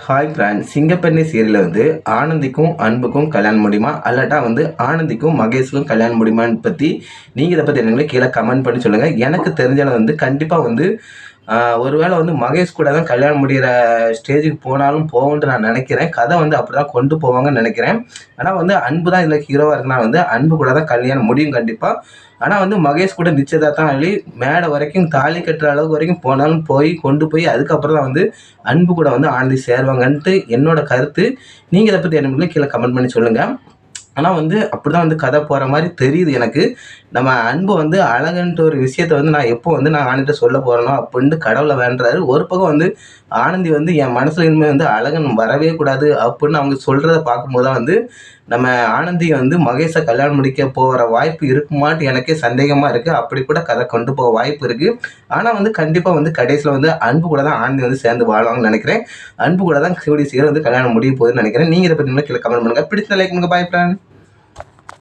Hi friend சிங்கப்பெண்ணை சீரியலில் வந்து ஆனந்திக்கும் அன்புக்கும் கல்யாணம் முடியுமா? அல்லாட்டா வந்து ஆனந்திக்கும் மகேஷுக்கும் கல்யாணம் முடியுமான்னு பற்றி நீங்கள் இதை பற்றி என்னங்களே கீழே கமெண்ட் பண்ணி சொல்லுங்கள் எனக்கு தெரிஞ்சாலும் வந்து கண்டிப்பாக வந்து ஒருவேளை வந்து மகேஷ் கூட தான் கல்யாணம் முடிகிற ஸ்டேஜுக்கு போனாலும் போகும்னு நான் நினைக்கிறேன். கதை வந்து அப்படி தான் கொண்டு போவாங்கன்னு நினைக்கிறேன். ஆனால் வந்து அன்பு தான் இதில் ஹீரோவாக இருக்குன்னா வந்து அன்பு கூட தான் கல்யாணம் முடியும் கண்டிப்பாக ஆனால் வந்து மகேஷ் கூட நிச்சயதார்த்தம் அழி மேடை வரைக்கும் தாலி கட்டுற அளவுக்கு வரைக்கும் போனாலும் போய் கொண்டு போய் அதுக்கப்புறம் தான் வந்து அன்பு கூட வந்து ஆனந்தி சேருவாங்கன்ட்டு என்னோட கருத்து. நீங்கள் இதை பற்றி என்ன கீழே கமெண்ட் பண்ணி சொல்லுங்கள் ஆனால் வந்து அப்படி தான் வந்து கதை போகிற மாதிரி தெரியுது எனக்கு. நம்ம அன்பு வந்து அழகுன்ட்டு ஒரு விஷயத்த வந்து நான் எப்போ வந்து நான் ஆனந்த சொல்ல போகிறேனோ அப்படின்ட்டு கடவுளை வேண்டுறாரு. ஒரு பக்கம் வந்து ஆனந்தி வந்து என் மனசுல இனிமேல் வந்து அழகன் வரவே கூடாது அப்படின்னு அவங்க சொல்கிறத பார்க்கும்போது தான் வந்து நம்ம ஆனந்தி வந்து மகேஷை கல்யாணம் முடிக்க போகிற வாய்ப்பு இருக்குமாட்டு எனக்கே சந்தேகமாக இருக்குது அப்படி கூட கதை கொண்டு போக வாய்ப்பு இருக்குது ஆனால் வந்து கண்டிப்பாக வந்து கடைசியில் வந்து அன்பு கூட தான் ஆனந்தி வந்து சேர்ந்து வாழ்வாங்கன்னு நினைக்கிறேன். அன்பு கூட தான் கூடிய சீக்கிரம் வந்து கல்யாணம் முடிய போகுதுன்னு நினைக்கிறேன். நீங்கள் இதை பற்றி கீழே கமெண்ட் பண்ணுங்கள் பிடிச்ச லைக் பண்ணுங்க. பாய் ஃப்ரெண்ட்